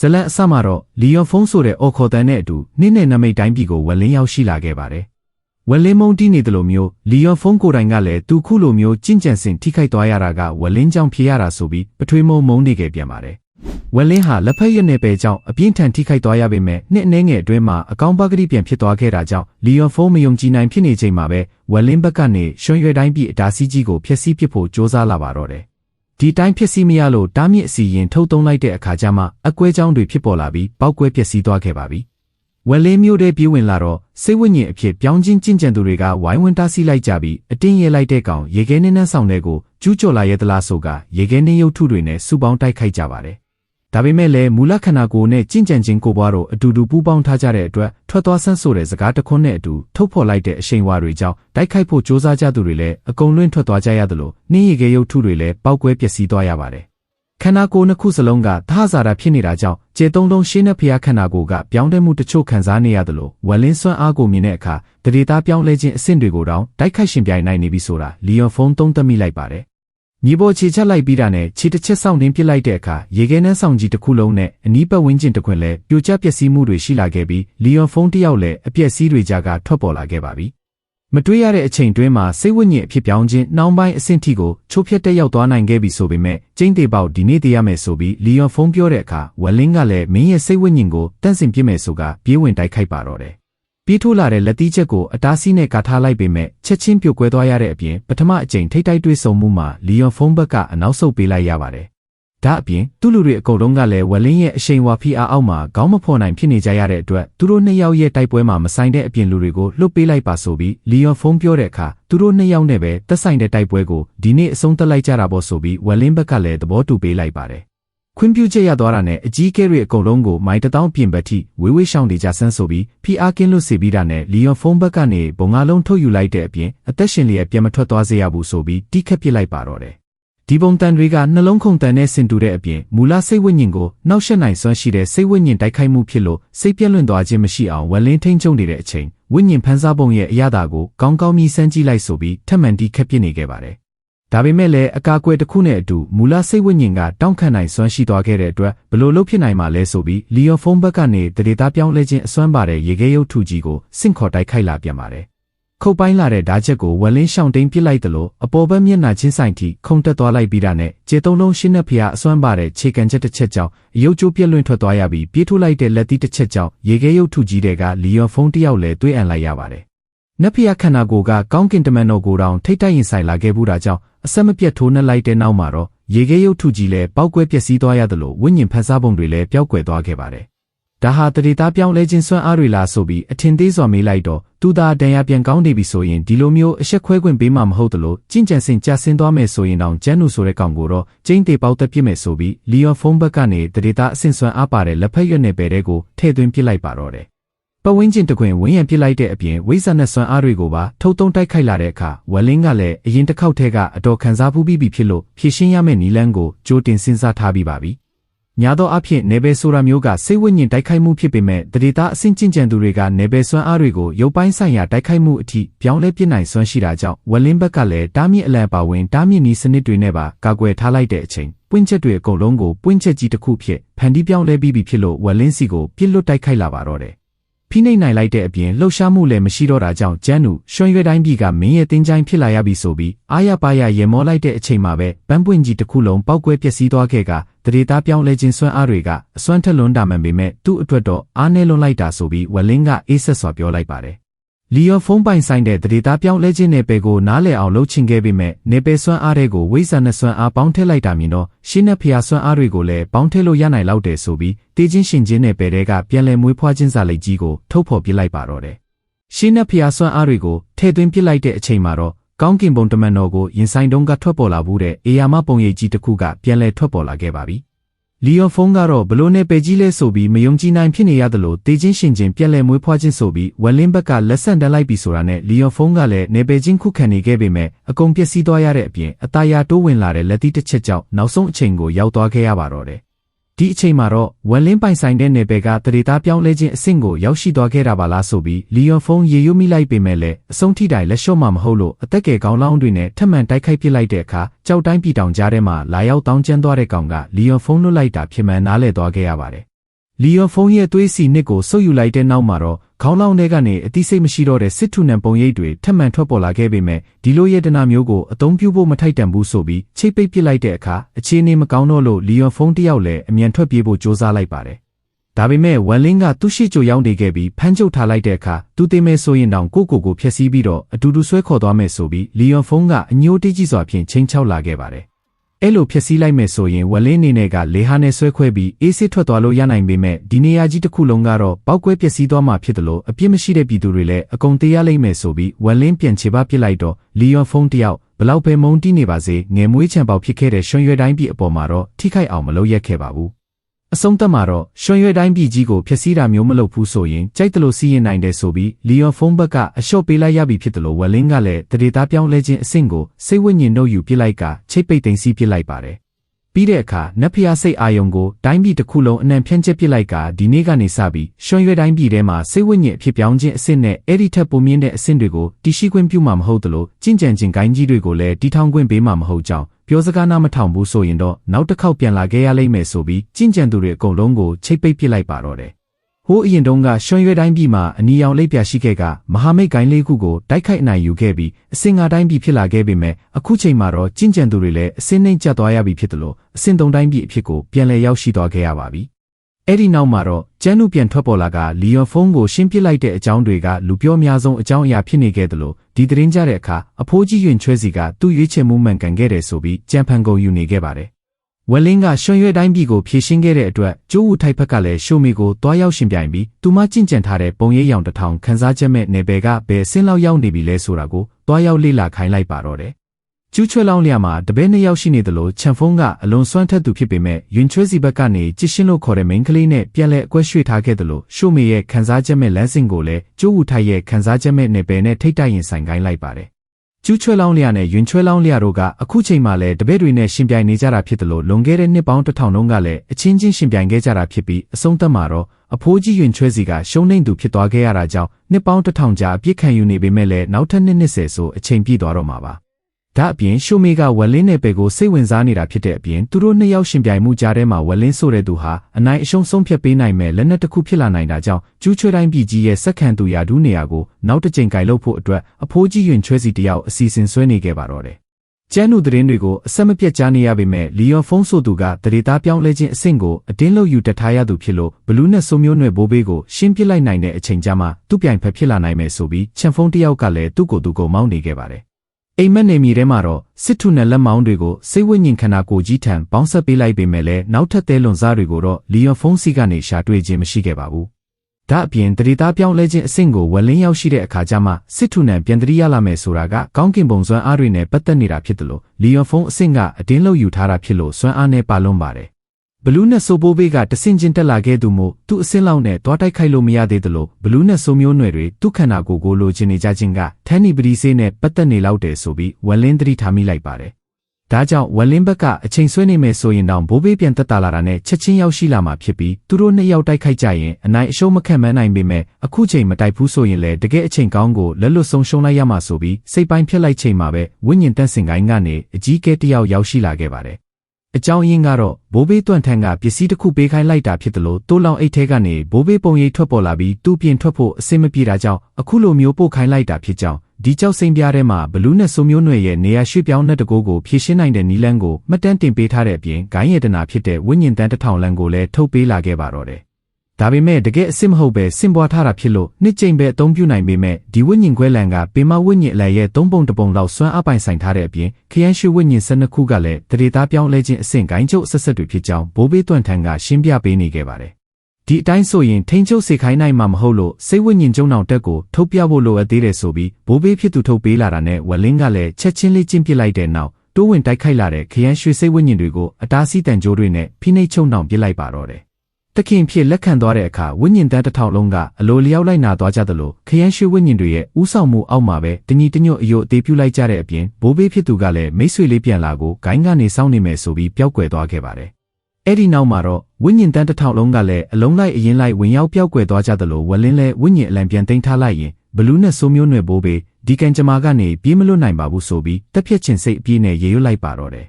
ဇလန်အစမှာတော့လီယွန်ဖုန်းဆိုတဲ့အော်ခေါ်တန်နဲ့အတူနှင်းနဲ့နမိတ်တိုင်းပြည်ကိုဝက်လင်းရောက်ရှိလာခဲ့ပါတယ်။ဝက်လင်းမုံတီးနေတယ်လို့မျိုးလီယွန်ဖုန်းကိုယ်တိုင်ကလည်းသူခုလိုမျိုးကြင်ကြံစင်ထိခိုက်သွားရတာကဝက်လင်းကြောင့်ဖြစ်ရတာဆိုပြီးပထွေးမုံမုံနေခဲ့ပြန်ပါတယ်။ဝက်လင်းဟာလက်ဖက်ရည်နယ်ပယ်ကြောင့်အပြင်းထန်ထိခိုက်သွားရပေမဲ့နှစ်အနည်းငယ်အတွင်းမှာအကောင်းပါကတိပြန်ဖြစ်သွားခဲ့တာကြောင့်လီယွန်ဖုန်းမယုံကြည်နိုင်ဖြစ်နေချိန်မှာပဲဝက်လင်းဘက်ကနေရွှွန်ရွယ်တိုင်းပြည်အတားဆီးကြီးကိုဖျက်ဆီးပစ်ဖို့ကြိုးစားလာပါတော့တယ်။ ဒီတိုင်းဖြစ်စီမရလို့တားမြစ်အစီရင်ထုတ်သုံးလိုက်တဲ့အခါကျမှအကွဲကြောင်းတွေဖြစ်ပေါ်လာပြီးပောက်ကွဲပျက်စီးသွားခဲ့ပါပြီ။ဝက်လေးမျိုးတဲ့ပြေးဝင်လာတော့စိတ်ဝိညာဉ်အဖြစ်ပြောင်းချင်းကျင့်ကြံသူတွေကဝိုင်းဝန်းတားဆီးလိုက်ကြပြီးအတင်းရဲလိုက်တဲ့ကောင်ရေခဲနှင်းနှန်းဆောင်တဲ့ကိုကျူးကျော်လာရဲ့သလားဆိုကရေခဲနှင်းရုပ်ထုတွေနဲ့စုပေါင်းတိုက်ခိုက်ကြပါတယ်။ ဒါပေမဲ့လည်းမူလခန္ဓာကိုယ်နဲ့ကျင့်ကြံခြင်းကိုပွားတော့အတူတူပူးပေါင်းထားကြတဲ့အတွက်ထွက်သွားဆန်းဆိုတဲ့စကားတခွန်းနဲ့အတူထုတ်ဖော်လိုက်တဲ့အရှိန်ဝါတွေကြောင့်တိုက်ခိုက်ဖို့စ조사ကြသူတွေလည်းအကုန်လွင့်ထွက်သွားကြရသလိုနှင်းရေခဲရုပ်ထုတွေလည်းပောက်ကွဲပျက်စီးသွားရပါတယ်ခန္ဓာကိုယ်နှစ်ခုစလုံးကသဟဇာတာဖြစ်နေတာကြောင့်ကျေသုံးလုံးရှင်းတဲ့ဖျားခန္ဓာကိုယ်ကပြောင်းလဲမှုတချို့ခံစားနေရသလိုဝက်လင်းစွမ်းအားကိုမြင်တဲ့အခါတရေသားပြောင်းလဲခြင်းအဆင့်တွေကိုတောင်တိုက်ခိုက်ရှင်ပြိုင်နိုင်နေပြီဆိုတာလီယွန်ဖုန်းသုံးသပ်မိလိုက်ပါတယ်။ မြေပေါ်ခြေချက်လိုက်ပြီးတာနဲ့ခြေတစ်ချက်စောင့်တင်းပစ်လိုက်တဲ့အခါရေခဲနှန်းဆောင်ကြီးတစ်ခုလုံးနဲ့အနီးပတ်ဝန်းကျင်တစ်ခွင်လဲပြိုကျပျက်စီးမှုတွေရှိလာခဲ့ပြီးလီယွန်ဖုန်းတစ်ယောက်လည်းအပျက်စီးတွေကြားကထွက်ပေါ်လာခဲ့ပါပြီ။မတွေးရတဲ့အချိန်တွင်းမှာစိတ်ဝိညာဉ်အဖြစ်ပြောင်းခြင်းနှောင်းပိုင်းအဆင့်ထိကိုချိုးဖျက်တက်ရောက်သွားနိုင်ခဲ့ပြီဆိုပေမဲ့ကျင်းသေးပေါက်ဒီနေ့တည်ရမယ်ဆိုပြီးလီယွန်ဖုန်းပြောတဲ့အခါဝက်လင်းကလည်းမင်းရဲ့စိတ်ဝိညာဉ်ကိုတန့်စင်ပြစ်မယ်ဆိုကပြေးဝင်တိုက်ခိုက်ပါတော့တယ်။ ပြေးထိုးလာတဲ့လက်သီးချက်ကိုအတားဆီးနဲ့ကာထားလိုက်ပေမဲ့ချက်ချင်းပြိုကွဲသွားရတဲ့အပြင်ပထမအကြိမ်ထိတ်တိုက်တွေ့ဆုံမှုမှာလီယွန်ဖုန်းဘက်ကအနောက်ဆုတ်ပေးလိုက်ရပါတယ်။ဒါအပြင်သူ့လူတွေအကုန်လုံးကလည်းဝက်လင်းရဲ့အရှိန်ဝါဖီအားအောက်မှာခေါင်းမဖော်နိုင်ဖြစ်နေကြရတဲ့အတွက်သူတို့နှစ်ယောက်ရဲ့တိုက်ပွဲမှာမဆိုင်တဲ့အပြင်လူတွေကိုလွတ်ပေးလိုက်ပါဆိုပြီးလီယွန်ဖုန်းပြောတဲ့အခါသူတို့နှစ်ယောက်နဲ့ပဲသက်ဆိုင်တဲ့တိုက်ပွဲကိုဒီနေ့အဆုံးသတ်လိုက်ကြတာပေါ့ဆိုပြီးဝက်လင်းဘက်ကလည်းသဘောတူပေးလိုက်ပါတယ်။ ခွင့်ပြုချက်ရသွားတာနဲ့အကြီးကဲတွေအကုန်လုံးကိုမိုင်းတထောင်ပြင်ပတိဝေးဝေးရှောင်နေကြဆန်းဆိုပြီးဖီအားကင်းလွတ်စေပြီးတာနဲ့လီယွန်ဖုန်းဘက်ကနေဘုံငါလုံးထုတ်ယူလိုက်တဲ့အပြင်အသက်ရှင်လျက်ပြန်မထွက်သွားစေရဘူးဆိုပြီးတိခတ်ပစ်လိုက်ပါတော့တယ်။ဒီပုံတန်တွေကနှလုံးခုန်တန်နဲ့ဆင်တူတဲ့အပြင်မူလစိတ်ဝိညာဉ်ကိုနှောက်ယှက်နိုင်စွမ်းရှိတဲ့စိတ်ဝိညာဉ်တိုက်ခိုက်မှုဖြစ်လို့စိတ်ပြည့်လွင့်သွားခြင်းမရှိအောင်ဝက်လင်းထိန်ချုံနေတဲ့အချိန်ဝိညာဉ်ဖန်ဆားပုံရဲ့အရသာကိုကောင်းကောင်းမြည်စမ်းကြည့်လိုက်ဆိုပြီးထပ်မံတီးခတ်ပစ်နေခဲ့ပါတယ်။ ဒါပေမဲ့လည်းအကာအကွယ်တစ်ခုနဲ့အတူမူလစိတ်ဝိညာဉ်ကတောင့်ခံနိုင်စွမ်းရှိသွားခဲ့တဲ့အတွက်ဘလို့လုပ်ဖြစ်နိုင်မှာလဲဆိုပြီးလီယွန်ဖုန်းဘက်ကနေတရေသားပြောင်းလဲခြင်းအစွမ်းပါတဲ့ရေခဲရုပ်ထုကြီးကိုစင့်ခေါ်တိုက်ခိုက်လာပြန်ပါတယ်။ခုတ်ပိုင်းလာတဲ့ဓာချက်ကိုဝက်လင်းရှောင်းတိန်ပစ်လိုက်သလိုအပေါ်ဘက်မျက်နှာချင်းဆိုင်ထိခုန်တက်သွားလိုက်ပြီးတာနဲ့ကျေသုံးလုံးရှင်းတဲ့ဖျားအစွမ်းပါတဲ့ခြေကန်ချက်တစ်ချက်ကြောင့်အယုတ်ကျိုးပြက်လွင့်ထွက်သွားရပြီးပြေးထိုးလိုက်တဲ့လက်သီးတစ်ချက်ကြောင့်ရေခဲရုပ်ထုကြီးတွေကလီယွန်ဖုန်းတစ်ယောက်လည်းတွေးအံလိုက်ရပါတယ်။ နက်ဖျားခန္ဓာကိုယ်ကကောင်းကင်တမန်တော်ကိုတောင်ထိတ်တိုက်ရင်ဆိုင်လာခဲ့ဘူးတာကြောင့်အဆက်မပြတ်ထိုးနှက်လိုက်တဲ့နောက်မှာတော့ရေခဲရုပ်ထုကြီးလည်းပောက်ကွဲပျက်စီးသွားရသလိုဝိညာဉ်ဖန်ဆားပုံတွေလည်းပျောက်ကွယ်သွားခဲ့ပါတယ်ဒါဟာတရေသားပြောင်းလဲခြင်းစွမ်းအားတွေလားဆိုပြီးအထင်သေးစွာမေးလိုက်တော့သူသာတန်ရပြန်ကောင်းနေပြီဆိုရင်ဒီလိုမျိုးအဆက်ခွဲခွင့်ပေးမှမဟုတ်သလိုကြင်ကြံစင်ကြဆင်းသွားမယ်ဆိုရင်တောင်ကျန်းနူဆိုတဲ့ကောင်ကိုတော့ကျင်းသေးပေါက်သက်ပြစ်မယ်ဆိုပြီးလီယွန်ဖုန်းဘက်ကနေတရေသားအဆင့်စွမ်းအားပါတဲ့လက်ဖက်ရွက်နဲ့ပဲတဲ့ကိုထည့်သွင်းပစ်လိုက်ပါတော့တယ် ပဝင်းကျင်တခွင်ဝင်းရံပစ်လိုက်တဲ့အပြင်ဝိဇ္ဇာနဲ့စွမ်းအားတွေကိုပါထုတ်သုံးတိုက်ခိုက်လာတဲ့အခါဝက်လင်းကလည်းအရင်တစ်ခေါက်တည်းကအတော်ခံစားဖူးပြီးပြီဖြစ်လို့ဖြည့်ရှင်းရမယ့်နီလန်းကိုကြိုတင်စဉ်းစားထားပြီးပါပြီညာသောအဖြစ်နေဘယ်ဆိုတာမျိုးကစိတ်ဝိညာဉ်တိုက်ခိုက်မှုဖြစ်ပေမဲ့တရေသားအဆင့်ကျင့်ကြံသူတွေကနေဘယ်စွမ်းအားတွေကိုရုပ်ပိုင်းဆိုင်ရာတိုက်ခိုက်မှုအထိပြောင်းလဲပြစ်နိုင်စွမ်းရှိတာကြောင့်ဝက်လင်းဘက်ကလည်းတားမြစ်အလံပါဝင်တားမြစ်နီးစနစ်တွေနဲ့ပါကာကွယ်ထားလိုက်တဲ့အချိန်ပွင့်ချက်တွေအကုန်လုံးကိုပွင့်ချက်ကြီးတစ်ခုဖြစ်ဖန်တီးပြောင်းလဲပြီးပြီဖြစ်လို့ဝက်လင်းစီကိုပြစ်လွတ်တိုက်ခိုက်လာပါတော့တယ် ဖိနှိပ်နိုင်လိုက်တဲ့အပြင်လှုပ်ရှားမှုလည်းမရှိတော့တာကြောင့်ကျန်းနူရွှွန်ရွယ်တိုင်းပြည်ကမင်းရဲ့တင်းချိုင်းဖြစ်လာရပြီဆိုပြီးအားရပါရရေမောလိုက်တဲ့အချိန်မှာပဲပန်းပွင့်ကြီးတစ်ခုလုံးပောက်ကွဲပျက်စီးသွားခဲ့ကတရေသားပြောင်းလဲခြင်းစွမ်းအားတွေကအစွမ်းထက်လွန်းတာမှန်ပေမဲ့သူ့အတွက်တော့အားနည်းလွန်းလိုက်တာဆိုပြီးဝက်လင်းကအေးဆက်စွာပြောလိုက်ပါတယ် လီယိုဖုန်းပိုင်ဆိုင်တဲ့တရေသားပြောင်းလဲခြင်းနယ်ပယ်ကိုနားလည်အောင်လှုပ်ချင်ခဲ့ပေမဲ့နယ်ပယ်စွမ်းအားတွေကိုဝိဇ္ဇာနဲ့စွမ်းအားပေါင်းထည့်လိုက်တာမြင်တော့ရှင်းတဲ့ဖျားစွမ်းအားတွေကိုလည်းပေါင်းထည့်လို့ရနိုင်လောက်တယ်ဆိုပြီးတေးချင်းရှင်ချင်းနယ်ပယ်တွေကပြန်လည်မွေးဖွားခြင်းစာလိပ်ကြီးကိုထုတ်ဖော်ပြလိုက်ပါတော့တယ်ရှင်းတဲ့ဖျားစွမ်းအားတွေကိုထည့်သွင်းပြလိုက်တဲ့အချိန်မှာတော့ကောင်းကင်ဘုံတမန်တော်ကိုရင်ဆိုင်တုံးကထွက်ပေါ်လာဘူးတဲ့အေယာမပုံရိပ်ကြီးတစ်ခုကပြန်လည်ထွက်ပေါ်လာခဲ့ပါပြီ လီယွန်ဖုန်းကတော့ဘလို့နဲ့ပဲကြီးလဲဆိုပြီးမယုံကြည်နိုင်ဖြစ်နေရတယ်လို့တေးချင်းရှင်ချင်းပြက်လဲမွေးဖွားခြင်းဆိုပြီးဝက်လင်းဘက်ကလက်ဆန့်တက်လိုက်ပြီဆိုတာနဲ့လီယွန်ဖုန်းကလည်းနေပဲချင်းခုခံနေခဲ့ပေမဲ့အကုန်ပျက်စီးသွားရတဲ့အပြင်အသားရတိုးဝင်လာတဲ့လက်သီးတစ်ချက်ကြောင့်နောက်ဆုံးအချိန်ကိုရောက်သွားခဲ့ရပါတော့တယ် ဒီအချိန်မှာတော့ဝက်လင်းပိုင်ဆိုင်တဲ့နယ်ပယ်ကတရေသားပြောင်းလဲခြင်းအဆင့်ကိုရောက်ရှိသွားခဲ့တာပါလားဆိုပြီးလီယွန်ဖုန်းရေယိုမိလိုက်ပေမဲ့လည်းအဆုံးထိတိုင်လက်လျှော့မှမဟုတ်လို့အသက်ကယ်ကောင်းလောင်းတွေနဲ့ထပ်မံတိုက်ခိုက်ပစ်လိုက်တဲ့အခါကြောက်တိုင်းပြည်တောင်ကြားထဲမှာလာရောက်တောင်းကျမ်းသွားတဲ့ကောင်ကလီယွန်ဖုန်းလွတ်လိုက်တာဖြစ်မှန်နားလည်သွားခဲ့ရပါတယ် လီယွန်ဖုန်းရဲ့သွေးစီနှစ်ကိုဆုပ်ယူလိုက်တဲ့နောက်မှာတော့ခေါင်းလောင်းထဲကနေအသိစိတ်မရှိတော့တဲ့စစ်ထုနံပုံရိပ်တွေထပ်မံထွက်ပေါ်လာခဲ့ပေမဲ့ဒီလိုရဲ့တနာမျိုးကိုအသုံးပြုဖို့မထိုက်တန်ဘူးဆိုပြီးချိတ်ပိတ်ပစ်လိုက်တဲ့အခါအခြေအနေမကောင်းတော့လို့လီယွန်ဖုန်းတယောက်လည်းအမြန်ထွက်ပြေးဖို့ကြိုးစားလိုက်ပါတယ်။ဒါပေမဲ့ဝမ်လင်းကသူ့ရှိကြိုရောက်နေခဲ့ပြီးဖမ်းချုပ်ထားလိုက်တဲ့အခါသူသိမဲ့ဆိုရင်တောင်ကိုကိုကိုဖျက်ဆီးပြီးတော့အတူတူဆွဲခေါ်သွားမယ်ဆိုပြီးလီယွန်ဖုန်းကအညိုးတိကြီးစွာဖြင့်ချင်းချောက်လာခဲ့ပါတယ်။ အဲ့လိုဖျက်ဆီးလိုက်မယ်ဆိုရင်ဝလင်းနေနဲ့ကလေဟာနဲ့ဆွဲခွဲပြီးအေးစစ်ထွက်သွားလို့ရနိုင်ပေမဲ့ဒီနေရာကြီးတစ်ခုလုံးကတော့ပောက်ကွဲပျက်စီးသွားမှာဖြစ်တယ်လို့အပြစ်မရှိတဲ့ပြည်သူတွေလည်းအကုန်သေးရလိမ့်မယ်ဆိုပြီးဝလင်းပြန်ချေပပစ်လိုက်တော့လီယွန်ဖုန်းတယောက်ဘလောက်ပဲမုန်းတီးနေပါစေငယ်မွေးချံပေါက်ဖြစ်ခဲ့တဲ့ရွှွန်ရွယ်တိုင်းပြည်အပေါ်မှာတော့ထိခိုက်အောင်မလုပ်ရက်ခဲ့ပါဘူး အဆုံးသတ်မှာတော့ရွှွန်ရွယ်တိုင်းပြည်ကြီးကိုဖျက်ဆီးတာမျိုးမလုပ်ဘူးဆိုရင်ကြိုက်တယ်လို့စီးရင်နိုင်တယ်ဆိုပြီးလီယွန်ဖုန်းဘက်ကအလျှော့ပေးလိုက်ရပြီဖြစ်တယ်လို့ဝလင်းကလည်းတရေသားပြောင်းလဲခြင်းအဆင့်ကိုစိတ်ဝိညာဉ်နှုတ်ယူပစ်လိုက်ကချိတ်ပိတ်သိမ်းစီးပစ်လိုက်ပါတယ် ပြီးတဲ့အခါနတ်ဖျားစိတ်အာယုံကိုတိုင်းပြည်တစ်ခုလုံးအနှံဖြန့်ကျက်ပစ်လိုက်ကဒီနေ့ကနေစပြီးရွှွန်ရွယ်တိုင်းပြည်ထဲမှာစိတ်ဝိညာဉ်အဖြစ်ပြောင်းခြင်းအဆင့်နဲ့အဲ့ဒီထက်ပိုမြင့်တဲ့အဆင့်တွေကိုတရှိခွင့်ပြုမှာမဟုတ်သလိုကြင်ကြံခြင်းဂိုင်းကြီးတွေကိုလည်းတီထောင်ခွင့်ပေးမှာမဟုတ်ကြောင်းပြောစကားနာမထောင်ဘူးဆိုရင်တော့နောက်တစ်ခေါက်ပြန်လာခဲ့ရလိမ့်မယ်ဆိုပြီးကြင်ကြံသူတွေအကုန်လုံးကိုချိတ်ပိတ်ပစ်လိုက်ပါတော့တယ် ဟိုးအရင်တုန်းကရွှွန်ရွယ်တိုင်းပြည်မှာအနီရောင်လိပ်ပြရှိခဲ့ကမဟာမိတ်ဂိုင်းလေးခုကိုတိုက်ခိုက်အနိုင်ယူခဲ့ပြီးအစင်ငါတိုင်းပြည်ဖြစ်လာခဲ့ပေမဲ့အခုချိန်မှာတော့ကြင်ကြံသူတွေလည်းအစင်းနှိမ့်ကျသွားရပြီဖြစ်တယ်လို့အစင်သုံးတိုင်းပြည်အဖြစ်ကိုပြန်လည်ရောက်ရှိသွားခဲ့ရပါပြီ။အဲ့ဒီနောက်မှာတော့ကျန်းနုပြန်ထွက်ပေါ်လာကလီယွန်ဖုန်းကိုရှင်းပစ်လိုက်တဲ့အကြောင်းတွေကလူပြောများဆုံးအကြောင်းအရာဖြစ်နေခဲ့တယ်လို့ဒီသတင်းကြတဲ့အခါအဖိုးကြီးရင်ချွဲစီကသူ့ရွေးချယ်မှုမှန်ကန်ခဲ့တယ်ဆိုပြီးကြံဖန်ကုန်ယူနေခဲ့ပါတယ် ဝက်လင်းကရွှွန်ရွဲတိုင်းပြည်ကိုဖြည့်ရှင်းခဲ့တဲ့အတွက်ကျိုးဦးထိုက်ဖက်ကလည်းရှိုမီကိုတွားရောက်ရှင်ပြိုင်ပြီးသူမကြင့်ကြံထားတဲ့ပုံရိပ်ရောင်တစ်ထောင်ခန်းစားချက်မဲ့နေပယ်ကဘယ်ဆင်းလောက်ရောက်နေပြီလဲဆိုတာကိုတွားရောက်လေ့လာခိုင်းလိုက်ပါတော့တယ်။ကျူးချွဲလောင်းလျာမှာတပည့်နှစ်ယောက်ရှိနေသလိုချန်ဖုံးကအလွန်စွမ်းထက်သူဖြစ်ပေမဲ့ယွင်ချွဲစီဘက်ကနေကြစ်ရှင်းလို့ခေါ်တဲ့မိန်းကလေးနဲ့ပြန်လဲအကွက်ရွှေ့ထားခဲ့သလိုရှိုမီရဲ့ခန်းစားချက်မဲ့လမ်းစဉ်ကိုလည်းကျိုးဦးထိုက်ရဲ့ခန်းစားချက်မဲ့နေပယ်နဲ့ထိတ်တိုက်ရင်ဆိုင်ခိုင်းလိုက်ပါတယ် ကျူးချွဲလောင်းလျာနဲ့ယွင်ချွဲလောင်းလျာတို့ကအခုချိန်မှလည်းတပည့်တွေနဲ့ရှင်ပြိုင်နေကြတာဖြစ်တယ်လို့လွန်ခဲ့တဲ့နှစ်ပေါင်းတစ်ထောင်လုံးကလည်းအချင်းချင်းရှင်ပြိုင်ခဲ့ကြတာဖြစ်ပြီးအဆုံးသတ်မှာတော့အဖိုးကြီးယွင်ချွဲစီကရှုံးနှိမ့်သူဖြစ်သွားခဲ့ရတာကြောင့်နှစ်ပေါင်းတစ်ထောင်ကြာအပြစ်ခံယူနေပေမဲ့လည်းနောက်ထပ်နှစ်နှစ်ဆယ်ဆိုအချိန်ပြည့်သွားတော့မှာပါ ဒါအပြင်ရှုမေကဝက်လင်းနယ်ပယ်ကိုစိတ်ဝင်စားနေတာဖြစ်တဲ့အပြင်သူတို့နှစ်ယောက်ရှင်ပြိုင်မှုကြားထဲမှာဝက်လင်းဆိုတဲ့သူဟာအနိုင်အရှုံးဆုံးဖြတ်ပေးနိုင်မဲ့လက်နက်တစ်ခုဖြစ်လာနိုင်တာကြောင့်ကျူးချွေတိုင်းပြည်ကြီးရဲ့စက္ကန့်သူရာဒူးနေရာကိုနောက်တစ်ကြိမ်ကြိုင်လုပ်ဖို့အတွက်အဖိုးကြီးရင်ချွဲစီတယောက်အစီအစဉ်ဆွဲနေခဲ့ပါတော့တယ်။ကျန်းသူသတင်းတွေကိုအဆက်မပြတ်ကြားနေရပေမဲ့လီယွန်ဖုန်းဆိုသူကတရေသားပြောင်းလဲခြင်းအဆင့်ကိုအတင်းလို့ယူတတ်ထားရသူဖြစ်လို့ဘလူးနဲ့ဆိုမျိုးနွယ်ဘိုးဘေးကိုရှင်းပစ်လိုက်နိုင်တဲ့အချိန်ကြာမှသူ့ပြိုင်ဖက်ဖြစ်လာနိုင်မယ်ဆိုပြီးချန်ဖုန်းတယောက်ကလည်းသူ့ကိုယ်သူကိုမောင်းနေခဲ့ပါတယ် အိမ်မက်နေမြေထဲမှာတော့စစ်ထုနဲ့လက်မောင်းတွေကိုစိတ်ဝိညာဉ်ခန္ဓာကိုယ်ကြီးထံပေါင်းဆက်ပေးလိုက်ပေမဲ့လည်းနောက်ထပ်သေးလွန်စားတွေကိုတော့လီယွန်ဖုန်းစီကနေရှာတွေ့ခြင်းမရှိခဲ့ပါဘူး။ဒါအပြင်တရီသားပြောင်းလဲခြင်းအဆင့်ကိုဝက်လင်းရောက်ရှိတဲ့အခါကျမှစစ်ထုနဲ့ပြန်တရီရလာမယ်ဆိုတာကကောင်းကင်ဘုံစွမ်းအားတွေနဲ့ပတ်သက်နေတာဖြစ်တယ်လို့လီယွန်ဖုန်းအဆင့်ကအတင်းလို့ယူထားတာဖြစ်လို့စွမ်းအားနဲ့ပါလွန်ပါတယ် ဘလူးနဲ့ဆိုဘိုးဘေးကတဆင်ချင်းတက်လာခဲ့သူမို့သူ့အစင်းလောက်နဲ့တွားတိုက်ခိုက်လို့မရသေးသလိုဘလူးနဲ့ဆိုမျိုးနွယ်တွေသူ့ခန္ဓာကိုယ်ကိုလိုချင်နေကြခြင်းကထန်းနီပတိဆေးနဲ့ပတ်သက်နေလောက်တယ်ဆိုပြီးဝက်လင်းသတိထားမိလိုက်ပါတယ်။ဒါကြောင့်ဝက်လင်းဘက်ကအချိန်ဆွဲနေမယ်ဆိုရင်တော့ဘိုးဘေးပြန်တက်တာလာတာနဲ့ချက်ချင်းရောက်ရှိလာမှာဖြစ်ပြီးသူတို့နှစ်ယောက်တိုက်ခိုက်ကြရင်အနိုင်အရှုံးမခံမနိုင်ပေမဲ့အခုချိန်မတိုက်ဘူးဆိုရင်လည်းတကယ်အချိန်ကောင်းကိုလက်လွတ်ဆုံးရှုံးလိုက်ရမှာဆိုပြီးစိတ်ပိုင်းဖြစ်လိုက်ချိန်မှာပဲဝိညာဉ်တန့်စင်ကိုင်းကနေအကြီးကဲတယောက်ရောက်ရှိလာခဲ့ပါတယ် အကြောင်းရင်းကတော့ဘိုးဘေးတွန့်ထန်းကပစ္စည်းတစ်ခုပေးခိုင်းလိုက်တာဖြစ်တယ်လို့တိုးလောင်အိတ်ထဲကနေဘိုးဘေးပုံရိပ်ထွက်ပေါ်လာပြီးသူ့ပြင်ထွက်ဖို့အဆင်မပြေတာကြောင့်အခုလိုမျိုးပို့ခိုင်းလိုက်တာဖြစ်ကြောင်းဒီကြောက်စိမ့်ပြားထဲမှာဘလူးနဲ့ဆိုမျိုးနွယ်ရဲ့နေရာရွှေ့ပြောင်းတဲ့တကိုးကိုဖြည့်ရှင်းနိုင်တဲ့နီလန်းကိုမှတ်တမ်းတင်ပေးထားတဲ့အပြင်ဂိုင်းရတနာဖြစ်တဲ့ဝိညာဉ်တန်းတစ်ထောင်လန်းကိုလည်းထုတ်ပေးလာခဲ့ပါတော့တယ် ဒါပေမဲ့တကယ်အစ်မဟုတ်ပဲစင်ပွားထားတာဖြစ်လို့နှစ်ကြိမ်ပဲအသုံးပြုနိုင်ပေမဲ့ဒီဝိညာဉ်ခွဲလန်ကပေမဝိညာဉ်အလယ်ရဲ့သုံးပုံတပုံလောက်စွမ်းအပိုင်ဆိုင်ထားတဲ့အပြင်ခရမ်းရွှေဝိညာဉ်၁၂ခုကလည်းတရေသားပြောင်းလဲခြင်းအဆင့်ကိုင်းကျုပ်ဆက်ဆက်တွေဖြစ်ကြောင်းဘိုးဘေးတွန့်ထန်ကရှင်းပြပေးနေခဲ့ပါတယ်။ဒီအတိုင်းဆိုရင်ထိန်ချုပ်စေခိုင်းနိုင်မှာမဟုတ်လို့စိတ်ဝိညာဉ်ကျုံအောင်တက်ကိုထုတ်ပြဖို့လိုအပ်သေးတယ်ဆိုပြီးဘိုးဘေးဖြစ်သူထုတ်ပေးလာတာနဲ့ဝလင်းကလည်းချက်ချင်းလေးကျင့်ပစ်လိုက်တဲ့နောက်တိုးဝင်တိုက်ခိုက်လာတဲ့ခရမ်းရွှေစိတ်ဝိညာဉ်တွေကိုအတားဆီးတန်ကြိုးတွေနဲ့ဖိနှိပ်ချုပ်နှောင်ပစ်လိုက်ပါတော့တယ် တခင်ဖြစ်လက်ခံသွားတဲ့အခါဝိညာဉ်တန်းတစ်ထောင်လုံးကအလိုလျောက်လိုက်နာသွားကြသလိုခရမ်းရွှေဝိညာဉ်တွေရဲ့ဥဆောင်မှုအောက်မှာပဲတညီတညွတ်အယုတ်အသေးပြုလိုက်ကြတဲ့အပြင်ဘိုးဘေးဖြစ်သူကလည်းမိတ်ဆွေလေးပြန်လာကိုဂိုင်းကနေစောင့်နေမယ်ဆိုပြီးပျောက်ကွယ်သွားခဲ့ပါတယ်။အဲ့ဒီနောက်မှာတော့ဝိညာဉ်တန်းတစ်ထောင်လုံးကလည်းအလုံးလိုက်အရင်လိုက်ဝင်ရောက်ပျောက်ကွယ်သွားကြသလိုဝလင်းလဲဝိညာဉ်အလံပြန်သိမ်းထားလိုက်ရင်ဘလူးနဲ့ဆိုးမျိုးနွယ်ဘိုးဘေးဒီကန်ကြမာကနေပြေးမလွတ်နိုင်ပါဘူးဆိုပြီးတက်ဖြတ်ချင်စိတ်အပြည့်နဲ့ရေရွတ်လိုက်ပါတော့တယ်